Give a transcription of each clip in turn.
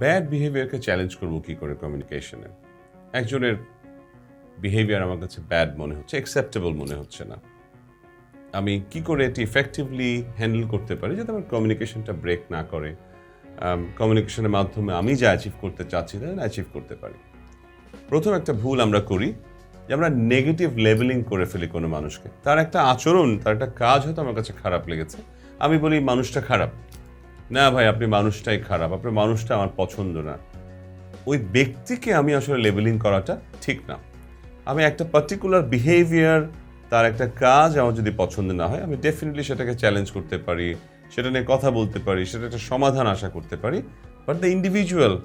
Bad বিহেভিয়ারকে challenge করব কি করে কমিউনিকেশনে একজনের বিহেভিয়ার আমার কাছে ব্যাড মনে হচ্ছে অ্যাকসেপ্টেবল মনে হচ্ছে না। আমি কি করে এটি ইফেক্টিভলি হ্যান্ডেল করতে পারি যাতে আমার কমিউনিকেশনটা ব্রেক না করে? কমিউনিকেশনের মাধ্যমে আমি যা অ্যাচিভ করতে চাচ্ছি তা অ্যাচিভ করতে পারি। প্রথম একটা ভুল আমরা করি যে আমরা নেগেটিভ লেভেলিং করে ফেলি কোনো মানুষকে। তার একটা আচরণ, তার একটা কাজ হয়তো আমার কাছে খারাপ লেগেছে। আমি বলি, মানুষটা খারাপ। না ভাই, আপনি মানুষটাই খারাপ। আপনার মানুষটা আমার পছন্দ না। ওই ব্যক্তিকে আমি আসলে লেবেলিং করাটা ঠিক না। আমি একটা পার্টিকুলার বিহেভিয়ার তার একটা কাজ আমার যদি পছন্দ না হয়, আমি ডেফিনেটলি সেটাকে চ্যালেঞ্জ করতে পারি, সেটা নিয়ে কথা বলতে পারি, সেটা একটা সমাধান আশা করতে পারি but the individual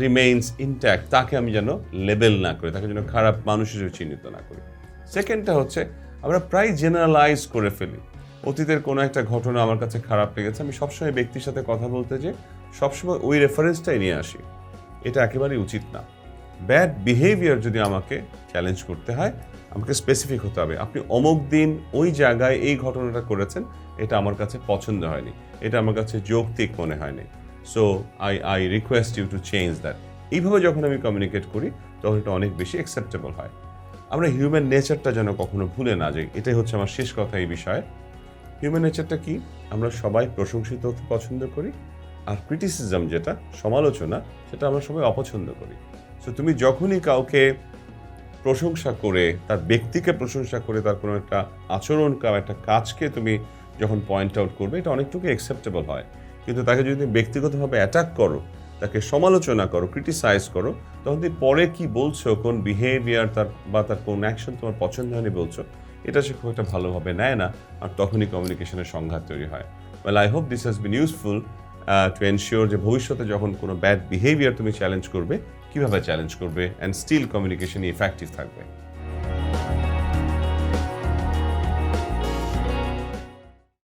remains intact তাকে আমি যেন লেবেল না করি, তাকে যেন খারাপ মানুষ হিসেবে চিহ্নিত না করি। সেকেন্ডটা হচ্ছে, আমরা প্রায় জেনারেলাইজ করে ফেলি। অতীতের কোনো একটা ঘটনা আমার কাছে খারাপ লেগেছে। আমি সবসময় ব্যক্তির সাথে কথা বলতে যে সবসময় ওই রেফারেন্সটাই নিয়ে আসি। এটা একেবারেই উচিত না। ব্যাড বিহেভিয়ার যদি আমাকে চ্যালেঞ্জ করতে হয়, আমাকে স্পেসিফিক হতে হবে। আপনি অমুক দিন ওই জায়গায় এই ঘটনাটা করেছেন, এটা আমার কাছে পছন্দ হয়নি। এটা আমার কাছে যৌক্তিক মনে হয়নি। So I I request you to change that এইভাবে যখন আমি কমিউনিকেট করি, তখন এটা অনেক বেশি অ্যাকসেপ্টেবল হয়। আমরা হিউম্যান নেচারটা যেন কখনো ভুলে না যাই। এটাই হচ্ছে আমার শেষ কথা এই বিষয়ে। হিউম্যান নেচারটা কি? আমরা সবাই প্রশংসিত হতে পছন্দ করি, আর ক্রিটিসিজম যেটা, সমালোচনা, সেটা আমরা সবাই অপছন্দ করি। সো তুমি যখনই কাউকে প্রশংসা করে, তার ব্যক্তিকে প্রশংসা করে, তার কোনো একটা আচরণ একটা কাজকে তুমি যখন পয়েন্ট আউট করবে, এটা অনেকটুকু অ্যাকসেপ্টেবল হয়। কিন্তু তাকে যদি ব্যক্তিগতভাবে অ্যাটাক করো, তাকে সমালোচনা করো ক্রিটিসাইজ করো, তখন তুমি পরে কি বলছো, কোন বিহেভিয়ার তার বা তার কোন অ্যাকশন তোমার পছন্দ হয়নি বলছো এটা সে খুব একটা ভালোভাবে নেয় না আর তখনই কমিউনিকেশনের সংঘাত তৈরি হয়। Well I hope this has been useful to ensure যে ভবিষ্যতে যখন কোনো ব্যাড বিহেভিয়ার তুমি চ্যালেঞ্জ করবে, কীভাবে চ্যালেঞ্জ করবে? অ্যান্ড স্টিল কমিউনিকেশন ইফেক্টিভ থাকবে।